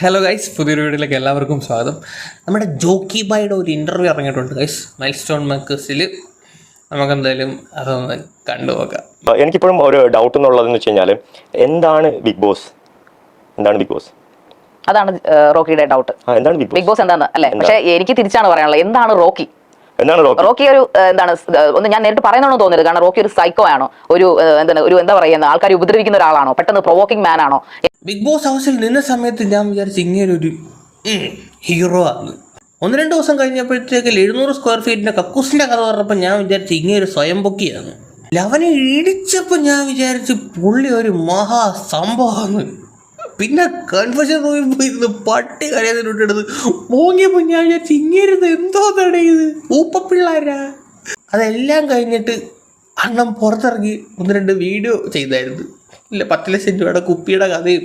Hello guys പുതിയൊരു വീഡിയോയിലേക്ക് എല്ലാവർക്കും സ്വാഗതം. നമ്മുടെ ജോക്കി ബായുടെ ഒരു ഇന്റർവ്യൂ ഇറങ്ങിയിട്ടുണ്ട് ഗൈസ് മൈൽ സ്റ്റോൺ മക്കസിൽ നമുക്കെന്തായാലും അതൊന്ന് കണ്ടുപോക്കാം എനിക്കിപ്പോഴും ഒരു ഡൗട്ട് എന്നുള്ളതെന്ന് വെച്ച് കഴിഞ്ഞാൽ എന്താണ് ബിഗ് ബോസ് എന്താണ് ബിഗ് ബോസ് അതാണ് റോക്കിയുടെ ഡൗട്ട് എന്താണ് ബിഗ് ബിഗ് ബോസ് എന്താണ്? അല്ലേ? പക്ഷേ എനിക്ക് തിരിച്ചാണ് പറയാനുള്ളത് എന്താണ് റോക്കി? എന്താണ് റോക്കി? ഒരു എന്താണ് ഒന്ന് ഞാൻ നേരിട്ട് പറയുന്നതാണോ തോന്നുന്നത് കാരണം റോക്കി ഒരു സൈക്കോ ആണോ? ഒരു എന്താണ് ഒരു എന്താ പറയുന്ന ആൾക്കാർ ഉപദ്രവിക്കുന്ന ഒരാളാണോ? പെട്ടെന്ന് പ്രൊവോക്കിംഗ് മാൻ ആണോ? ബിഗ് ബോസ് ഹൗസിൽ നിന്ന സമയത്ത് ഞാൻ വിചാരിച്ച ഇങ്ങനൊരു ഹീറോ ആണ് ഒന്ന് രണ്ട് ദിവസം കഴിഞ്ഞപ്പോഴത്തേക്ക് എഴുന്നൂറ് സ്ക്വയർ ഫീറ്റിന്റെ കക്കൂസിന്റെ കഥ പറഞ്ഞപ്പോൾ ഞാൻ വിചാരിച്ച ഇങ്ങനൊരു ഒരു സ്വയം പൊക്കിയാണ് ലവനെ ഇടിച്ചപ്പോൾ ഞാൻ വിചാരിച്ചു പുള്ളി ഒരു മഹാ സംഭവമാണ് പിന്നെ കൺഫ്യൂഷൻ റൂമിൽ പോയിരുന്ന് പട്ടി കരയാതിട്ടെടുത്ത് മോങ്ങിയപ്പോൾ ഞാൻ വിചാരിച്ചു ഇങ്ങനെ എന്തോ തടയത് ഊപ്പപ്പിള്ളാരാ? അതെല്ലാം കഴിഞ്ഞിട്ട് അണ്ണം പുറത്തിറങ്ങി ഒന്ന് രണ്ട് വീഡിയോ ചെയ്തായിരുന്നു. ഇല്ല പത്ത് ലക്ഷം രൂപയുടെ കുപ്പിയുടെ കഥയും.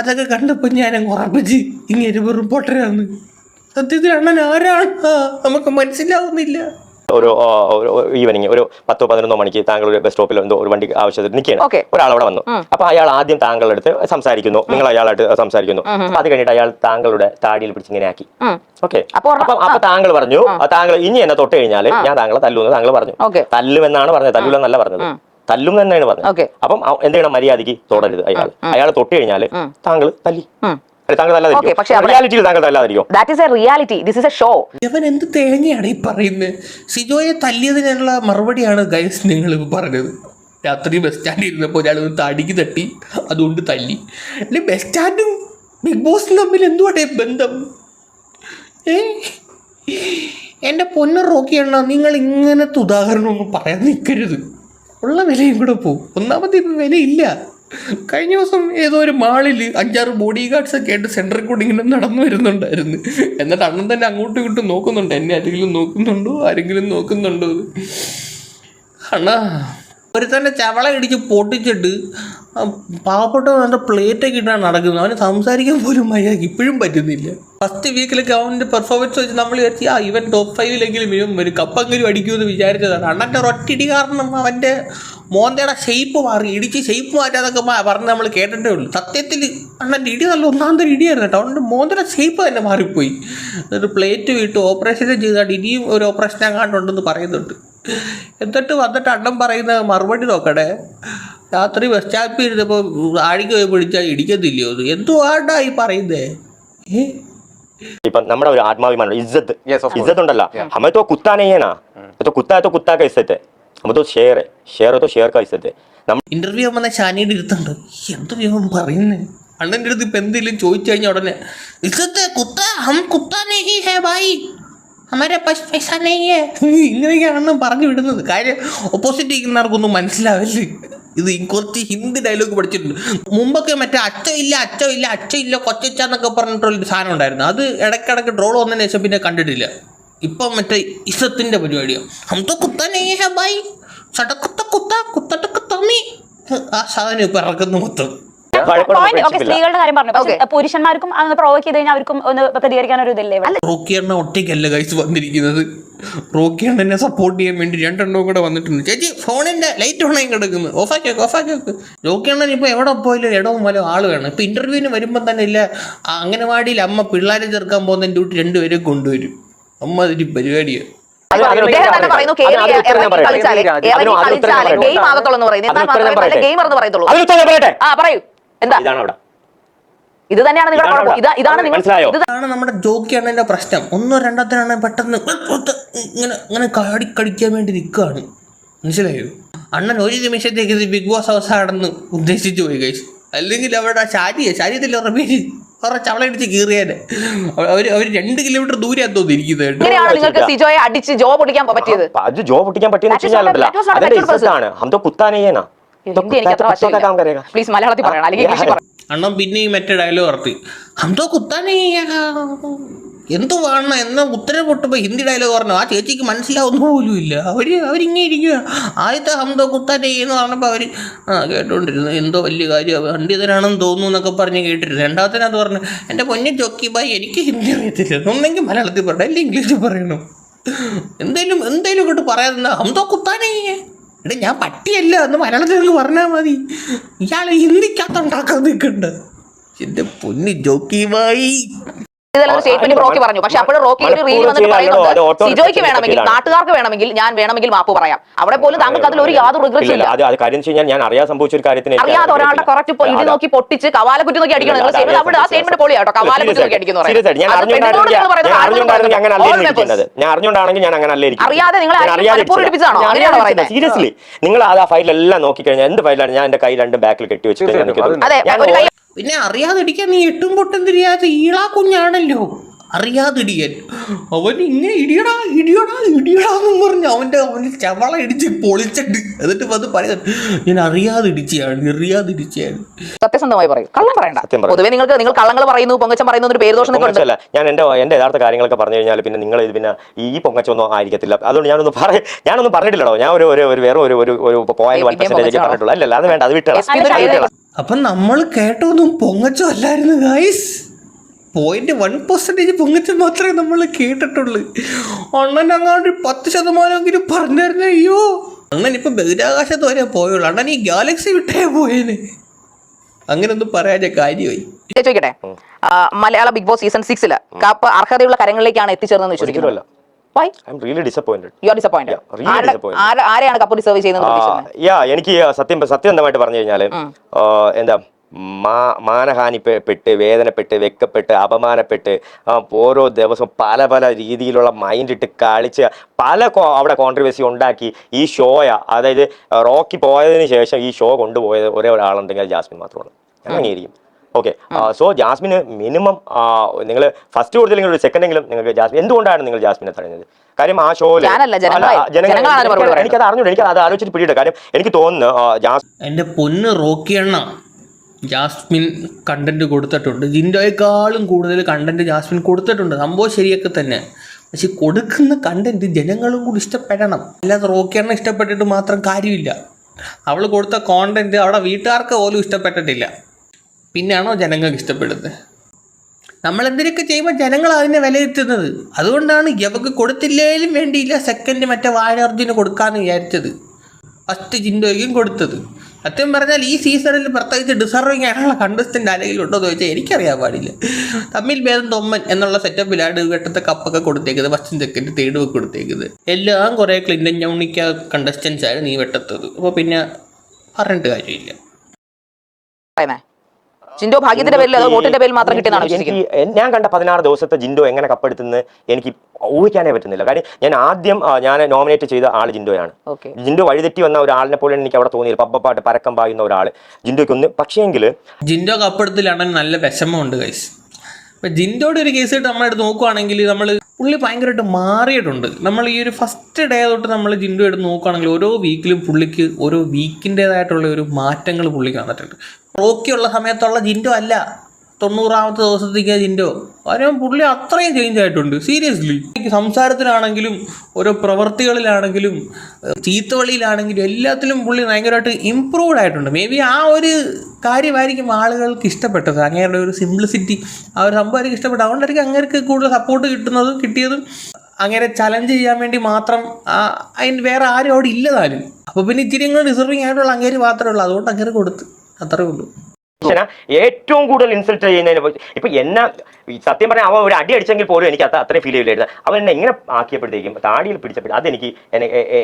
അതൊക്കെ കണ്ടപ്പോൾ ഞാൻ അങ്ങ് ഉറപ്പിച്ച് ഇങ്ങനെ വെറും പൊട്ടരാണ് സത്യത്തിൽ അണ്ണൻ ആരാണ്? നമുക്ക് മനസ്സിലാവുന്നില്ല. ഒരു ഈവനിങ് ഒരു പത്തോ പതിനൊന്നോ മണിക്ക് താങ്കൾ ഒരു ബസ് സ്റ്റോപ്പിൽ എന്തോ ഒരു വണ്ടി ആവശ്യത്തിന് നിൽക്കുകയാണ്. ഒരാൾ അവിടെ വന്നു. അപ്പൊ അയാൾ ആദ്യം താങ്കളുടെ അടുത്ത് സംസാരിക്കുന്നു. നിങ്ങൾ അയാളായിട്ട് സംസാരിക്കുന്നു. അപ്പൊ അത് കഴിഞ്ഞിട്ട് അയാൾ താങ്കളുടെ താടിയിൽ പിടിച്ച് ഇങ്ങനെ ആക്കി. ഓക്കെ അപ്പൊ അപ്പൊ അപ്പൊ താങ്കൾ പറഞ്ഞു താങ്കൾ ഇനി എന്നെ തൊട്ട് കഴിഞ്ഞാൽ ഞാൻ താങ്കളെ തല്ലുമെന്ന് താങ്കൾ പറഞ്ഞു. തല്ലുമെന്നാണ് പറഞ്ഞത്. തല്ലൂലെന്നല്ല പറഞ്ഞത്. തല്ലും തന്നെയാണ് പറഞ്ഞത്. Okay. അപ്പം എന്ത് ചെയ്യണം മര്യാദയ്ക്ക് തൊടരുത് അയാൾ അയാൾ തൊട്ട് കഴിഞ്ഞാൽ താങ്കൾ തല്ലി. ഉം. അല്ല, താങ്കൾ പക്ഷേ റിയാലിറ്റിയിൽ താങ്കൾ തല്ലാതിരിക്കും? That is a reality this is a show ഇവൻ എന്ത് തേങ്ങയാണ് ഈ പറയുന്നത് സിജോയെ തല്ലിയതിനുള്ള മറുപടിയാണ് ഗൈസ് നിങ്ങൾ പറഞ്ഞത്. രാത്രി ബസ് സ്റ്റാൻഡിൽ ഇരുന്നപ്പോൾ ഒരാൾ ഒന്ന് തടിക്ക് തട്ടി അതുകൊണ്ട് തല്ലി. അല്ലെ ബസ് സ്റ്റാൻഡും ബിഗ് ബോസും തമ്മിൽ എന്തുവാടേ ബന്ധം? ഏ? എന്റെ പൊന്ന റോക്കിയണ്ണ നിങ്ങൾ ഇങ്ങനത്തെ ഉദാഹരണം ഒന്നും പറയാൻ നിൽക്കരുത് ഉള്ള വിലയും കൂടെ പോവും. ഒന്നാമത് ഇപ്പം വിലയില്ല. കഴിഞ്ഞ ദിവസം ഏതോ ഒരു മാളിൽ അഞ്ചാറ് ബോഡി ഗാർഡ്സ് ഒക്കെ ആയിട്ട് സെന്ററിൽ കൂടി ഇങ്ങനെ നടന്നു വരുന്നുണ്ടായിരുന്നു. എന്നിട്ട് അണ്ണൻ തന്നെ അങ്ങോട്ടും ഇങ്ങോട്ടും നോക്കുന്നുണ്ട്. എന്നെ ആരെങ്കിലും നോക്കുന്നുണ്ടോ? ആരെങ്കിലും നോക്കുന്നുണ്ടോ അണ്ണാ ഒരു തന്നെ ചവള ഇടിച്ച് പൊട്ടിച്ചിട്ട് ആ പാവപ്പെട്ട നല്ല പ്ലേറ്റൊക്കെ ഇട്ടാണ് നടക്കുന്നത്. അവന് സംസാരിക്കാൻ പോലും മര്യാദയ്ക്ക് ഇപ്പോഴും പറ്റുന്നില്ല. ഫസ്റ്റ് വീക്കിലൊക്കെ അവന്റെ പെർഫോമൻസ് വെച്ച് നമ്മൾ വിചാരിച്ചു ആ ഇവൻ ടോപ്പ് ഫൈവിലെങ്കിലും ഇവൻ ഒരു കപ്പെങ്കിലും അടിക്കുമെന്ന് വിചാരിച്ചതാണ്. അണ്ണന്റെ ഒരൊറ്റടി കാരണം അവന്റെ മോന്തയുടെ ഷേപ്പ് മാറി ഇടിച്ച് ഷേപ്പ് മാറ്റാതൊക്കെ പറഞ്ഞ് നമ്മൾ കേട്ടിട്ടേ ഉള്ളൂ. സത്യത്തിൽ അണ്ണന്റെ ഇടി നല്ല ഒന്നാമത്തെ ഇടിയായിരുന്നു കേട്ടോ. അവന്റെ മോന്തയുടെ ഷേപ്പ് തന്നെ മാറിപ്പോയി. എന്നിട്ട് പ്ലേറ്റ് വിട്ട് ഓപ്പറേഷൻ ചെയ്താണ്ട് ഇനിയും ഒരു ഓപ്പറേഷൻ എങ്ങാണ്ടുണ്ടെന്ന് പറയുന്നുണ്ട്. എന്നിട്ട് വന്നിട്ട് അണ്ണം പറയുന്ന മറുപടി നോക്കട്ടെ രാത്രി ബസ് സ്റ്റാപ്പിൽ ഇരുന്നപ്പോൾ ആടിക്ക് പോയി പിടിച്ചാൽ ഇടിക്കത്തില്ലയോ എന്തുവാണ്ടാ ഈ പറയുന്നേ? ഇപ്പൊ നമ്മുടെ ഒരു ആത്മാഭിമാനം ഇജ്ജത്ത്. ഇജ്ജത്ത് ഉണ്ടല്ലോ. അമ്മത്തോ തോ കുത്താ നെയ്യനാ തോ കുത്താ കൈസത്തെ ഷെയർ ഷെയർ തോ ഷെയർ കൈസത്തെ ഇന്റർവ്യൂ വന്ന ഷാനിയുടെ ഇരുത്തുണ്ട്. എന്തോ പറയുന്നേ? അണ്ണന്റെ അടുത്ത് ഇപ്പം എന്തെങ്കിലും ചോദിച്ചു കഴിഞ്ഞാൽ ഉടനെ ഇസത്തെ കുത്ത? ഹം കുത്ത ഹേ ഭായി. അമരെ പൈസ ഇങ്ങനെയൊക്കെയാണ് അണ്ണൻ പറഞ്ഞു വിടുന്നത്. കാര്യം ഓപ്പോസിറ്റ് ഇരിക്കുന്നവർക്കൊന്നും മനസ്സിലാവില്ല? ഇത് കുറച്ച് ഹിന്ദി ഡയലോഗ് പഠിച്ചിട്ടുണ്ട്. മുമ്പൊക്കെ മറ്റേ അച്ഛമില്ല ഇല്ല അച്ഛമില്ല കൊച്ചച്ച എന്നൊക്കെ പറഞ്ഞിട്ടുള്ളൊരു സാധനം ഉണ്ടായിരുന്നു. അത് ഇടയ്ക്കിടയ്ക്ക് ഡ്രോൾ വന്നതിന് ശേഷം പിന്നെ കണ്ടിട്ടില്ല. ഇപ്പം മറ്റേ ഇസത്തിന്റെ പരിപാടിയാണ് ഹംതോ കുത്തനേ ഹേ സടക്കുത്ത കുത്ത കുത്തട്ടക്ക തമ്മി ആ സാധനം ഇപ്പം ഇറക്കുന്നു മൊത്തം. സ്ത്രീകളുടെ കാര്യം പറഞ്ഞു? പുരുഷന്മാർക്കും അങ്ങനെ പ്രൊവോക്ക് ചെയ്ത് കഴിഞ്ഞാൽ അവർക്കും ഒന്ന് പ്രതികരിക്കാൻ ഒരു ഇതില്ലേ? റോക്കി എണ്ണ ഒറ്റയ്ക്കല്ല കഴിച്ച് വന്നിരിക്കുന്നത്. റോക്കി എണ്ണനെ സപ്പോർട്ട് ചെയ്യാൻ വേണ്ടി രണ്ടെണ്ണവും കൂടെ വന്നിട്ടുണ്ട്. ചേച്ചി ഫോണിന്റെ ലൈറ്റ് ഓണായി കിടക്കുന്നു. ഓഫാക്കി വെക്ക് ഓഫാക്കി വെക്ക്. റോക്കി എണ്ണൻ ഇപ്പൊ എവിടെ പോയാലും ഇടവും പോലും ആൾ വേണം. ഇപ്പൊ ഇന്റർവ്യൂവിന് വരുമ്പോൾ തന്നെ ഇല്ല ആ അംഗനവാടിയിൽ അമ്മ പിള്ളേരെ ചേർക്കാൻ പോകുന്ന ഡ്യൂട്ടി രണ്ടുപേരെ കൊണ്ടുവരും. അമ്മ അതിന് പരിപാടിയാണ് ഗെയിം ആകത്തുള്ളൂ എന്ന് പറയത്തുള്ളൂ അതിന് പറയട്ടെ. ആ പറയൂ. എന്താ? ഇതാണ് അവിടെ. ഇത് തന്നെയാണ് നിങ്ങളുടെ ഇതാണ് കുഴപ്പം. ഇതാ ഇതാണ് നിങ്ങൾ മനസ്സിലായോ? ഇത് അതാണ് നമ്മുടെ ജോക്കി അണ്ണന്റെ പ്രശ്നം. ഒന്നോ രണ്ടാമത്തിനാണ് പെട്ടെന്ന് ഇങ്ങനെ ഇങ്ങനെ കാടി കടിക്കാൻ വേണ്ടി നിൽക്കുകയാണ്. മനസ്സിലായോ? അണ്ണൻ ഒരു നിമിഷത്തേക്ക് ഇത് ബിഗ് ബോസ് ഹൗസ് ആണെന്ന് ഉദ്ദേശിച്ചു പോയി കഴിച്ചു അല്ലെങ്കിൽ അവരുടെ ശാരിയെ ശാരീരത്തിൽ ഉറപ്പിച്ച് കുറെ ചവളടിച്ച് കീറിയാനെ. അവർ അവർ രണ്ട് കിലോമീറ്റർ ദൂരെയാണ് തോന്നിയിരിക്കുന്നത് ഇരിക്കുന്നത് ഇങ്ങനെയാണ് നിങ്ങൾക്ക് സിജോയെ അടിച്ച് ജോ പൊട്ടിക്കാൻ പറ്റിയത്. അത് ജോ പൊട്ടിക്കാൻ പറ്റിയെന്ന് That is വെച്ച് not a- കഴിഞ്ഞാൽ that was not a അതിന്റെ mature person. ഇജ്ജത്താണ് ഹം ഹിന്ദി എനിക്ക് പ്ലീസ് മലയാളത്തിൽ പറയണം. അല്ലെങ്കിൽ ഇംഗ്ലീഷിൽ പറയണം. അണ്ണം പിന്നെ ഈ മറ്റേ ഡയലോഗ് നടത്തി ഹംതോ കുത്താനേ? എന്തു വേണം? എന്ന ഉത്തരം പൊട്ടുമ്പോൾ ഹിന്ദി ഡയലോഗ് പറഞ്ഞു. ആ ചേച്ചിക്ക് മനസ്സിലാവുന്ന പോലും ഇല്ല. അവർ അവരിങ്ങനെ ഇരിക്കുക ആദ്യത്തെ ഹംതോ കുത്താനേ? എന്ന് പറഞ്ഞപ്പോൾ അവർ ആ കേട്ടോണ്ടിരുന്നു. എന്തോ വലിയ കാര്യം. പണ്ഡിതനാണെന്ന് തോന്നുന്നു എന്നൊക്കെ പറഞ്ഞ് കേട്ടിരുന്നു. രണ്ടാമത്തേനത് പറഞ്ഞു എന്റെ പൊന്നെ ചോക്കി ബായി എനിക്ക് ഹിന്ദി അറിയത്തില്ല. ഒന്നെങ്കിൽ മലയാളത്തിൽ പറയണം. അല്ലെങ്കിൽ ഇംഗ്ലീഷിൽ പറയണം. എന്തേലും എന്തേലും ഇങ്ങോട്ട് പറയാതെന്താ ഹംതോ കുത്താനേ? എടാ ഞാൻ പട്ടിയല്ല എന്ന് മലയാളത്തിൽ പറഞ്ഞാൽ മതി. ഇയാൾ ഹിന്ദിക്കകത്ത് ഉണ്ടാക്കാൻ നിൽക്കുന്നുണ്ട് എന്റെ പൊന്നി ജോക്കിയുമായി. ഇതെല്ലാം സ്റ്റേറ്റ്മെന്റ് റോക്കി പറഞ്ഞു. പക്ഷെ അപ്പോഴും റോക്കി ഒരു റീൽ വന്നിട്ട് പറയുന്നുണ്ട് സിജോയ്ക്ക് വേണമെങ്കിൽ നാട്ടുകാർക്ക് വേണമെങ്കിൽ ഞാൻ വേണമെങ്കിൽ മാപ്പ് പറയാം. അവിടെ പോലും താങ്കൾക്ക് അതിൽ ഒരു യാതൊരു റിഗ്രറ്റ്സ് ഇല്ല, ഇല്ല. അത് അത് കാര്യം കഴിഞ്ഞാൽ ഞാൻ അറിയാൻ സംഭവിച്ച ഒരു കാര്യത്തിന് അറിയാതെ ഒരാളുടെ കറക്റ്റ് ഇടി അതാ. നോക്കി പൊട്ടിച്ച് കവാലക്കുറ്റി നോക്കി അടിക്കണം. നിങ്ങൾ അവിടെ ആ ഞാൻ സ്റ്റേറ്റ്മെന്റ് പൊളിയാട്ടോ കവാലക്കുറ്റി നോക്കി അടിക്കുന്നു Serious ആയിട്ട്. ഞാൻ അറിഞ്ഞുകൊണ്ടാണെങ്കിൽ ഞാൻ അങ്ങനെ അല്ലേ അറിയാതെ നിങ്ങൾ? സീരിയസ്ലി നിങ്ങൾ ആ ഫയലെല്ലാം നോക്കിക്കഴിഞ്ഞാൽ എന്ത് ഫയലാണ് ഞാൻ എന്റെ കൈ രണ്ടും ബാക്കിൽ കെട്ടി വെച്ചിട്ട് പിന്നെ അറിയാതിടിക്കാൻ നീ എട്ടും പൊട്ടും തിരിയാത്ത ഈളാ കുഞ്ഞാണല്ലോ. അറിയാതിടിയൻ അവൻ ഇങ്ങനെ ഇടിയടാ ഇടിയടാ ഇടിയടാന്നും പറഞ്ഞു അവന്റെ അവന് ചവള ഇടിച്ച് പൊളിച്ചിട്ട് എന്നിട്ട് വന്ന് പറയുന്നത് ഞാൻ അറിയാതിടിച്ചാണ് അറിയാതിടിച്ചാണ് അറിയാതെ സത്യസന്ധമായി പറയും. കള്ളം പറയണ്ട. സത്യം പറയും. പൊതുവെ നിങ്ങൾക്ക് നിങ്ങൾ കള്ളങ്ങൾ പറയുന്നു പൊങ്ങച്ചം പറയുന്നു ഒരു പേര് ദോഷം പൊങ്ങച്ചല്ല ഞാൻ എന്റെ എന്റെ യഥാർത്ഥ കാര്യങ്ങളൊക്കെ പറഞ്ഞു കഴിഞ്ഞാൽ പിന്നെ നിങ്ങൾ ഇത് പിന്നെ ഈ പൊങ്ങച്ചൊന്നും ആയിരിക്കത്തില്ല. അതുകൊണ്ട് ഞാനൊന്നും പറ ഞാനൊന്നും പറഞ്ഞിട്ടില്ലടോ. ഞാൻ ഒരു ഒരു വേറെ ഒരു ഒരു പോയിന്റ് വൺ പെർസെന്റേജ് പറഞ്ഞിട്ടുള്ളൂ. അല്ലല്ല അത് വേണ്ട അത് വിട്ടണം അപ്പം നമ്മൾ കേട്ടൊന്നും പൊങ്ങച്ചോ അല്ലായിരുന്നു ഗായ്സ് പോയിന്റ് വൺ പെർസെന്റേജ് പൊങ്ങച്ചം മാത്രമേ നമ്മൾ കേട്ടിട്ടുള്ളൂ. അണ്ണൻ അങ്ങാണ്ട് പത്ത് ശതമാനമെങ്കിലും പറഞ്ഞായിരുന്നു അയ്യോ. അണ്ണൻ ഇപ്പം ബഹിരാകാശത്ത് വരെ പോയുള്ളൂ. അണ്ണൻ ഈ ഗാലക്സി വിട്ടേ പോയേനെ. അങ്ങനൊന്നും പറയാൻ കാര്യമായി. ചോദിക്കട്ടെ? മലയാള ബിഗ് ബോസ് സീസൺ സിക്സിൽ കപ്പ് അർഹതയുള്ള കരങ്ങളിലേക്കാണ് എത്തിച്ചേർന്നതെന്ന് വിശ്വസിക്കുന്നത് എനിക്ക് സത്യം സത്യസന്ധമായിട്ട് പറഞ്ഞു കഴിഞ്ഞാൽ എന്താ മാനഹാനിപ്പെട്ട് വേദനപ്പെട്ട് വെക്കപ്പെട്ട് അപമാനപ്പെട്ട് ഓരോ ദിവസവും പല പല രീതിയിലുള്ള മൈൻഡ് ഇട്ട് കളിച്ച് പല അവിടെ കോൺട്രവേഴ്സി ഉണ്ടാക്കി ഈ ഷോയ അതായത് റോക്കി പോയതിന് ശേഷം ഈ ഷോ കൊണ്ടുപോയത് ഒരേ ഒരാളുണ്ടെങ്കിൽ ജാസ്മിൻ മാത്രമാണ്. ഞാൻ അംഗീകരിക്കും ഓക്കെ സോ ജാസ്മിന് മിനിമം നിങ്ങൾ ഫസ്റ്റ് കൊടുത്തില്ലെങ്കിൽ ഒരു സെക്കൻഡ് എങ്കിലും നിങ്ങൾക്ക് ജാസ്മിൻ എന്തുകൊണ്ടാണ് നിങ്ങൾ ജാസ്മിനെ തടഞ്ഞത് കാര്യം ആ ഷോയിൽ എനിക്ക് അത് ജനങ്ങളാണ് മറുപടി എനിക്കത് അറിഞ്ഞു എനിക്ക് അത് ആലോചിച്ചിട്ട് പിടിയിട്ട് കാര്യം എനിക്ക് തോന്നുന്നു എന്റെ പൊന്ന് റോക്കിയണ്ണ ജാസ്മിൻ കണ്ടന്റ് കൊടുത്തിട്ടുണ്ട്. ജിൻഡോയെക്കാളും കൂടുതൽ കണ്ടന്റ് ജാസ്മിൻ കൊടുത്തിട്ടുണ്ട്. സംഭവം ശരിയൊക്കെ തന്നെ. പക്ഷെ കൊടുക്കുന്ന കണ്ടന്റ് ജനങ്ങളും കൂടി ഇഷ്ടപ്പെടണം. അല്ലാതെ റോക്കി റോക്കിയണ്ണ ഇഷ്ടപ്പെട്ടിട്ട് മാത്രം കാര്യമില്ല. അവൾ കൊടുത്ത കോണ്ടന്റ് അവിടെ വീട്ടുകാർക്ക് പോലും ഇഷ്ടപ്പെട്ടിട്ടില്ല. പിന്നെയാണോ ജനങ്ങൾക്ക് ഇഷ്ടപ്പെടുന്നത്? നമ്മൾ എന്തിനൊക്കെ ചെയ്യുമ്പോൾ ജനങ്ങൾ അതിനെ വിലയിരുത്തുന്നത്? അതുകൊണ്ടാണ് ഇവക്ക് കൊടുത്തില്ലേലും വേണ്ടിയില്ല സെക്കൻഡ് മറ്റേ വാഴർജിന് കൊടുക്കാമെന്ന് വിചാരിച്ചത്. ഫസ്റ്റ് ജിൻഡോയ്ക്കും കൊടുത്തത്. സത്യം പറഞ്ഞാൽ ഈ സീസണിൽ പ്രത്യേകിച്ച് ഡിസർവിങ് ആയിട്ടുള്ള കണ്ടസ്റ്റന്റ് ആരെങ്കിലും ഉണ്ടോ എന്ന് ചോദിച്ചാൽ എനിക്കറിയാൻ പാടില്ല. തമ്മിൽ ഭേദം തൊമ്മൻ എന്നുള്ള സെറ്റപ്പിലാണ് വെട്ടത്തെ കപ്പൊക്കെ കൊടുത്തേക്കുന്നത് ഫസ്റ്റും സെക്കൻഡ് തേർഡ് വെക്ക് കൊടുത്തേക്കുന്നത്. എല്ലാം കുറേ ക്ലിൻഡൻ ഞൗണിക്ക കണ്ടസ്റ്റൻസ് ആയിരുന്നു നീ വെട്ടത്തത് അപ്പോൾ പിന്നെ പറഞ്ഞിട്ട് കാര്യമില്ല. ജിൻഡോ ഭാഗ്യത്തിന്റെ പേരിൽ അതോ വോട്ടിന്റെ പേരിൽ മാത്രം കിട്ടിയെന്നാണ് എനിക്ക് ഞാൻ കണ്ട പതിനാറ് ദിവസത്തെ ജിൻഡോ എങ്ങനെ കപ്പെടുത്തുന്നത് എനിക്ക് ഊഹിക്കാനേ പറ്റുന്നില്ല. കാര്യം ഞാൻ ആദ്യം ഞാൻ നോമിനേറ്റ് ചെയ്ത ആൾ ജിൻഡോയാണ്. ജിൻഡോ വഴിതെറ്റി വന്ന ഒരാളിനെ പോലെ എനിക്ക് അവിടെ തോന്നിയില്ല. പബ്ബപ്പാട്ട് പരക്കം പായുന്ന ഒരാൾ ജിൻഡോയ്ക്ക് ഒന്ന് പക്ഷേങ്കിൽ ജിൻഡോ കപ്പെടുത്തിലാണെങ്കിൽ നല്ല വിഷമമുണ്ട് കൈസ് ഇപ്പം ജിൻഡോയുടെ ഒരു കേസ് ആയിട്ട് നമ്മളെടുത്ത് നോക്കുവാണെങ്കിൽ നമ്മൾ പുള്ളി ഭയങ്കരമായിട്ട് മാറിയിട്ടുണ്ട്. നമ്മൾ ഈ ഒരു ഫസ്റ്റ് ഡേ തൊട്ട് നമ്മൾ ജിൻഡോ എടുത്ത് നോക്കുകയാണെങ്കിൽ ഓരോ വീക്കിലും പുള്ളിക്ക് ഓരോ വീക്കിന്റേതായിട്ടുള്ള ഒരു മാറ്റങ്ങൾ പുള്ളിക്ക് വന്നിട്ടുണ്ട്. റോക്കിയുള്ള സമയത്തുള്ള ജിൻഡോ അല്ല. തൊണ്ണൂറാമത്തെ ദിവസത്തേക്ക് ജിൻഡോ. കാര്യം പുള്ളി അത്രയും ചേഞ്ച് ആയിട്ടുണ്ട്. സീരിയസ്ലി സംസാരത്തിലാണെങ്കിലും ഓരോ പ്രവൃത്തികളിലാണെങ്കിലും ചീത്തവളിയിലാണെങ്കിലും എല്ലാത്തിലും പുള്ളി ഭയങ്കരമായിട്ട് ഇമ്പ്രൂവ്ഡ് ആയിട്ടുണ്ട്. മേ ബി ആ ഒരു കാര്യമായിരിക്കും ആളുകൾക്ക് ഇഷ്ടപ്പെട്ടത്. അങ്ങേരുടെ ഒരു സിംപ്ലിസിറ്റി ആ ഒരു സംഭവമായിരിക്കും ഇഷ്ടപ്പെട്ടത്. അതുകൊണ്ടായിരിക്കും അങ്ങേർക്ക് കൂടുതൽ സപ്പോർട്ട് കിട്ടുന്നതും കിട്ടിയതും അങ്ങനെ ചലഞ്ച് ചെയ്യാൻ വേണ്ടി മാത്രം അതിന് വേറെ ആരും അവിടെ ഇല്ലതാനും അപ്പോൾ പിന്നെ ഇച്ചിരി ഇങ്ങനെ ഡിസർവിങ് ആയിട്ടുള്ള അങ്ങേര് മാത്രമേ ഉള്ളൂ. അതുകൊണ്ട് അങ്ങേര് കൊടുത്ത്. അത്രേ ഉള്ളൂ. ഏറ്റവും കൂടുതൽ ഇൻസൾട്ട് ചെയ്യുന്നതിന് പറ്റി- ഇപ്പൊ എന്നെ സത്യം പറഞ്ഞാൽ അവൻ ഒരു അടി അടിച്ചെങ്കിൽ പോലും എനിക്ക് അത്ര അത്രയും ഫീൽ ചെയ്യില്ലായിരുന്നു. അവൻ എന്നെ എങ്ങനെ ആക്കിയപ്പോഴത്തേക്കും താടിയിൽ പിടിച്ചപ്പോഴും അതെനിക്ക്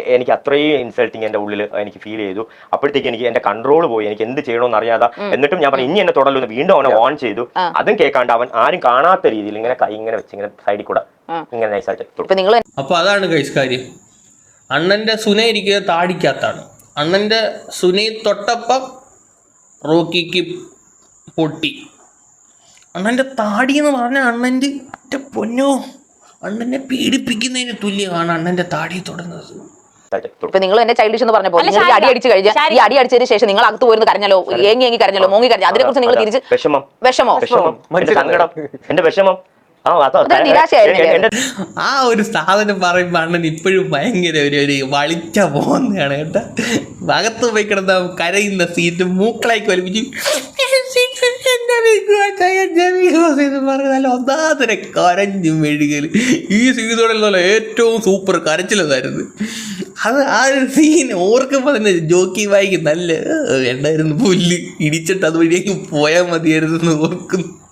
എനിക്ക് അത്രയും ഇൻസൾട്ടിങ് എന്റെ ഉള്ളിൽ എനിക്ക് ഫീൽ ചെയ്തു. അപ്പോഴത്തേക്ക് എനിക്ക് എന്റെ കൺട്രോൾ പോയി. എനിക്ക് എന്ത് ചെയ്യണമെന്ന് അറിയാതെ എന്നിട്ടും ഞാൻ പറഞ്ഞു ഇനി എന്നെ തുടരുന്നു വീണ്ടും അവനെ ഓൺ ചെയ്തു. അതും കേൾക്കാണ്ട് അവൻ ആരും കാണാത്ത രീതിയിൽ ഇങ്ങനെ കൈ ഇങ്ങനെ വെച്ച് ഇങ്ങനെ സൈഡിൽ കൂടെ ഇങ്ങനെ നൈസായിട്ട്. അപ്പോൾ അതാണ് കൈസ് കാര്യം. അണ്ണന്റെ സുന ഇരിക്കുന്നത് താടിക്കകത്താണ്. അണ്ണന്റെ സുനയിൽ തൊട്ടപ്പം റോക്കിക്ക് പൊട്ടി. അണ്ണന്റെ താടി എന്ന് പറഞ്ഞാൽ അണ്ണന്റെ മറ്റേ പൊന്നോ? അണ്ണനെ പീഡിപ്പിക്കുന്നതിന് തുല്യമാണ് അണ്ണന്റെ താടി തൊടുന്നത്. തൊട്ടു. ഇപ്പൊ നിങ്ങൾ എന്നെ ചൈൽഡിഷ് എന്ന് പറഞ്ഞ പോലെ ഈ അടി അടിച്ചു കഴിഞ്ഞാൽ ഈ. അടി അടിച്ചതിന് ശേഷം നിങ്ങൾ അകത്ത് പോയിരുന്നു കരഞ്ഞല്ലോ ഏങ്ങി ഏങ്ങി കരഞ്ഞല്ലോ മോങ്ങി കരഞ്ഞു. അതിനെ കുറിച്ച് നിങ്ങൾ തിരിച്ച് വിഷമം. വിഷമോ. വിഷമം. സങ്കടം. എന്റെ വിഷമം. ആ? ഒരു സാധനം പറയുമ്പോൾ അണ്ണൻ ഇപ്പോഴും ഭയങ്കര ഒരു ഒരു വളിച്ച പോകുന്നതാണ് കേട്ടോ. അകത്ത് പോയി കിടന്ന കരയുന്ന സീറ്റ് മൂക്കളായി വലിപ്പിച്ച് എന്റെ ബിഗ് ബോസ് എന്റെ ബിഗ് ബോസ് എന്ന് പറഞ്ഞ് നല്ല കരഞ്ഞു മെഴുകൽ. ഈ സീസണിലുള്ള ഏറ്റവും സൂപ്പർ കരച്ചിലതായിരുന്നു. അത് ആ ഒരു സീൻ ഓർക്കുമ്പോൾ തന്നെ ജോക്കി വായിക്ക് നല്ല "ഏ, പുല്ല്? ഇടിച്ചിട്ട് അതുവഴിയേക്ക് പോയാൽ മതിയായിരുന്നു ഓർക്കുന്നു.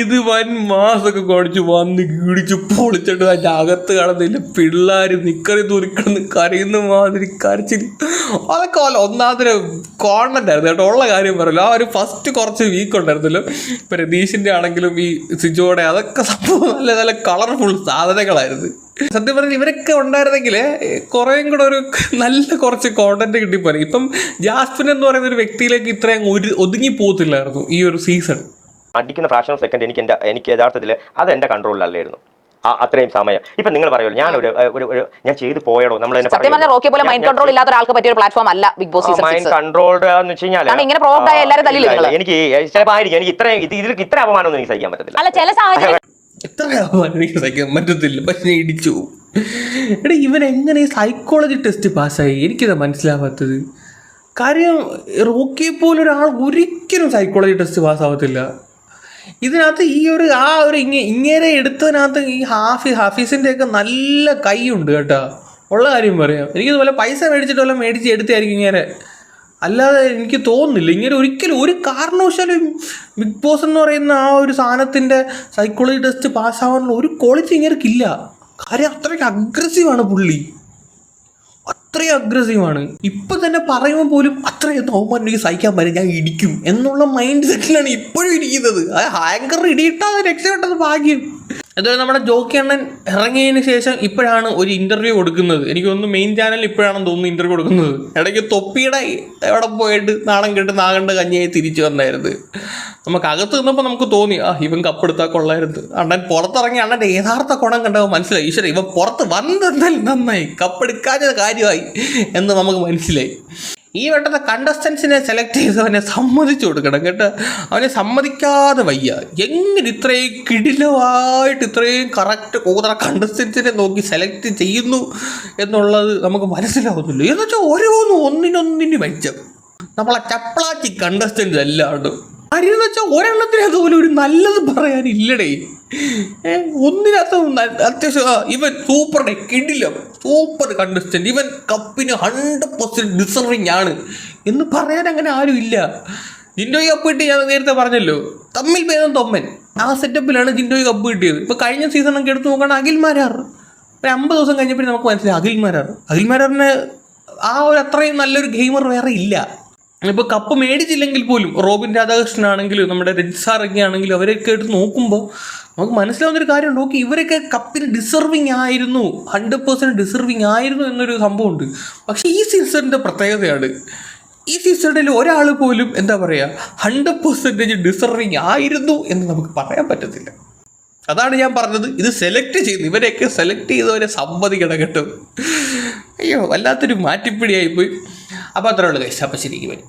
ഇത് വൻ മാസൊക്കെ കുഴച്ച് വന്ന് ഇടിച്ച് പൊളിച്ചിട്ട് അതിന്റെ അകത്ത് കടന്നില്ല. പിള്ളേർ നിക്കറി തുറിക്കിടന്ന് കരയുന്ന മാതിരി കരച്ചിൽ. അതൊക്കെ അല്ല ഒന്നാമതൊരു കോൺവെന്റ് ആയിരുന്നു കേട്ടോ. ഉള്ള കാര്യം പറയല്ലോ. ആ ഒരു ഫസ്റ്റ് കുറച്ച് വീക്ക് ഉണ്ടായിരുന്നല്ലോ. ഇപ്പം രതീഷിന്റെ ആണെങ്കിലും ഈ സിജോടെ അതൊക്കെ സംഭവം നല്ല നല്ല കളർഫുൾ സാധനങ്ങളായിരുന്നു. സത്യം പറഞ്ഞാൽ ഇവരൊക്കെ ഉണ്ടായിരുന്നെങ്കിൽ കുറേയും കൂടെ ഒരു നല്ല കുറച്ച് കോണ്ടന്റ് കിട്ടിപ്പോയി ഇപ്പം ജാസ്മിൻ എന്ന് പറയുന്ന ഒരു വ്യക്തിയിലേക്ക് ഇത്രയും ഒരു ഒതുങ്ങി പോകത്തില്ലായിരുന്നു ഈ ഒരു സീസൺ അടിക്കുന്ന ഫ്രാക്ഷൻ ഓഫ് സെക്കൻഡ് എനിക്ക് എന്റെ എനിക്ക് യഥാർത്ഥത്തിൽ അത് എന്റെ കൺട്രോളിലല്ലായിരുന്നു അത്രയും സമയം. ഇപ്പം നിങ്ങൾ പറയുമല്ലോ ഞാൻ ഒരു ഞാൻ ചെയ്തു പോയടോ നമ്മൾ സത്യം പറഞ്ഞാൽ റോക്കിയെ പോലെ മൈൻഡ് കൺട്രോൾ ഇല്ലാത്ത ഒരാൾക്ക് പറ്റിയ ഒരു പ്ലാറ്റ്ഫോം അല്ല Bigg Boss season mind control controlled എന്ന് വെച്ച് കഴിഞ്ഞാൽ ഇങ്ങനെ provoked ആയ എല്ലാവരും തല്ലില്ലേ എനിക്ക് ചിലപ്പോൾ ആയിരിക്കും എനിക്ക് ഇത്രയും ഇതിൽ ഇത്ര അപമാനമൊന്നും എനിക്ക് സഹിക്കാൻ പറ്റത്തില്ല. അല്ല ചില സാഹചര്യം എത്ര അപമാനം എനിക്ക് സഹിക്കാൻ പറ്റത്തില്ല. പക്ഷെ ഇടിച്ചു എടാ ഇവൻ എങ്ങനെ ഈ സൈക്കോളജി ടെസ്റ്റ് പാസ്സായി? എനിക്കത് മനസ്സിലാവാത്തത്. കാര്യം റോക്കിയെ പോലൊരാൾ ഒരിക്കലും സൈക്കോളജി ടെസ്റ്റ് പാസ്സാവത്തില്ല. ഇതിനകത്ത് ഈ ഒരു ആ ഒരു ഇങ്ങ ഇങ്ങനെ എടുത്തതിനകത്ത് ഈ ഹാഫി ഹാഫീസിന്റെ ഒക്കെ നല്ല കൈയുണ്ട് കേട്ടോ. ഉള്ള കാര്യം പറയാം. എനിക്കിതുപോലെ പൈസ മേടിച്ചിട്ട് വല്ല മേടിച്ച് എടുത്തായിരിക്കും ഇങ്ങനെ. അല്ലാതെ എനിക്ക് തോന്നുന്നില്ല. ഇങ്ങനെ ഒരിക്കലും ഒരു കാരണവശാലും ബിഗ് ബോസ് എന്ന് പറയുന്ന ആ ഒരു സാധനത്തിന്റെ സൈക്കോളജി ടെസ്റ്റ് പാസ്സാവാനുള്ള ഒരു ക്വാളിറ്റി ഇങ്ങനെക്കില്ല കാര്യം അത്രയ്ക്ക് അഗ്രസീവാണ് പുള്ളി. അത്രയും അഗ്രസീവാണ് ഇപ്പൊ തന്നെ പറയുമ്പോൾ പോലും അത്രയും അവമാനം എനിക്ക് സഹിക്കാൻ പറ്റും ഞാൻ ഇടിക്കും എന്നുള്ള മൈൻഡ് സെറ്റിലാണ് ഇപ്പോഴും ഇരിക്കുന്നത്. ആ ഹാങ്കർ ഇടിയിട്ടാൽ രക്ഷപ്പെട്ടത് ഭാഗ്യം. അതുപോലെ നമ്മുടെ ജോക്കി അണ്ണൻ ഇറങ്ങിയതിന് ശേഷം ഇപ്പോഴാണ് ഒരു ഇന്റർവ്യൂ കൊടുക്കുന്നത്. എനിക്ക് തോന്നുന്നു മെയിൻ ചാനലിൽ ഇപ്പോഴാണെന്ന് തോന്നുന്നു ഇന്റർവ്യൂ കൊടുക്കുന്നത്. ഇടയ്ക്ക് തൊപ്പിയുടെ എവിടെ പോയിട്ട് നാണം കെട്ട് നാകണ്ട കഞ്ഞിയായി തിരിച്ചു വന്നായിരുന്നു. നമുക്ക് അകത്ത് നിന്നപ്പോൾ നമുക്ക് തോന്നി ആ ഇവൻ കപ്പെടുത്താൽ കൊള്ളായിരുന്നു. അണ്ണൻ പുറത്തിറങ്ങി അണ്ണന്റെ യഥാർത്ഥ ഗുണം കണ്ടപ്പോൾ മനസ്സിലായി ഈശ്വര ഇവൻ പുറത്ത് വന്നെന്നാൽ നന്നായി കപ്പെടുക്കാഞ്ഞത് കാര്യമായി എന്ന് നമുക്ക് മനസ്സിലായി. ഈ വട്ടത്തെ കണ്ടസ്റ്റൻസിനെ സെലക്ട് ചെയ്തവനെ സമ്മതിച്ചു കൊടുക്കണം കേട്ടോ. അവനെ സമ്മതിക്കാതെ വയ്യ. എങ്ങനെ ഇത്രയും കിടിലമായിട്ട് ഇത്രയും കറക്റ്റ് കൂതറ കണ്ടസ്റ്റൻസിനെ നോക്കി സെലക്ട് ചെയ്യുന്നു എന്നുള്ളത് നമുക്ക് മനസ്സിലാവുന്നില്ല. എന്ന് വെച്ചാൽ ഓരോന്നും ഒന്നിനൊന്നിന് മെച്ചം നമ്മളെ ചപ്പളാച്ചി കണ്ടസ്റ്റൻസ് അല്ലാണ്ട്. കാര്യം വെച്ചാൽ ഒരെണ്ണത്തിനകത്ത് പോലും ഒരു നല്ലത് പറയാനില്ലടേ. ഒന്നിനകത്ത് അത്യാവശ്യം ഇവൻ സൂപ്പറുടെ കിടിലം സൂപ്പർ കണ്ടസ്റ്റന്റ് ഇവൻ കപ്പിന് ഹൺഡ്രഡ് പെർസെന്റ് ഡിസർവിങ് ആണ്. എന്ന് പറയാൻ അങ്ങനെ ആരും ഇല്ല. ജിൻഡോയ് കപ്പ് കിട്ടി ഞാൻ നേരത്തെ പറഞ്ഞല്ലോ. തമ്മിൽ ഭേദം തൊമ്മൻ. ആ സെറ്റപ്പിലാണ് ജിൻഡോയ് കപ്പ് കിട്ടിയത്. ഇപ്പോൾ കഴിഞ്ഞ സീസണൊക്കെ എടുത്ത് നോക്കുകയാണ് അഖിൽമാരാർ ഒരു അമ്പത് ദിവസം കഴിഞ്ഞപ്പോൾ നമുക്ക് മനസ്സിലായി അഖിൽമാരാർ അഖിൽമാരാറിന് ആ ഒരു അത്രയും നല്ലൊരു ഗെയിമർ വേറെ ഇല്ല. ഇപ്പോൾ കപ്പ് മേടിച്ചില്ലെങ്കിൽ പോലും റോബിൻ രാധാകൃഷ്ണൻ ആണെങ്കിലും നമ്മുടെ രജിസാറൊക്കെ ആണെങ്കിലും അവരെയൊക്കെ ആയിട്ട് നോക്കുമ്പോൾ നമുക്ക് മനസ്സിലാവുന്ന ഒരു കാര്യമുണ്ട്. ഓക്കെ ഇവരൊക്കെ കപ്പിന് ഡിസർവിങ് ആയിരുന്നു. ഹൺഡ്രഡ് പേഴ്സന്റ് ഡിസർവിങ് ആയിരുന്നു എന്നൊരു സംഭവമുണ്ട്. പക്ഷേ ഈ സീസണിന്റെ പ്രത്യേകതയാണ്. ഈ സീസണിൽ ഒരാൾ പോലും എന്താ പറയുക ഹൺഡ്രഡ് പെർസെന്റേജ് ഡിസർവിങ് ആയിരുന്നു എന്ന് നമുക്ക് പറയാൻ പറ്റത്തില്ല. അതാണ് ഞാൻ പറഞ്ഞത്. ഇത് സെലക്ട് ചെയ്യുന്നു ഇവരെയൊക്കെ സെലക്ട് ചെയ്തവരെ സമ്മതിക്കണം കേട്ടോ. അയ്യോ വല്ലാത്തൊരു മാറ്റിപ്പിടിയായിപ്പോയി. അപ്പോൾ അത്രേ ഉള്ളൂ കഴിച്ചു അപ്പോൾ ശരിക്കും വരും.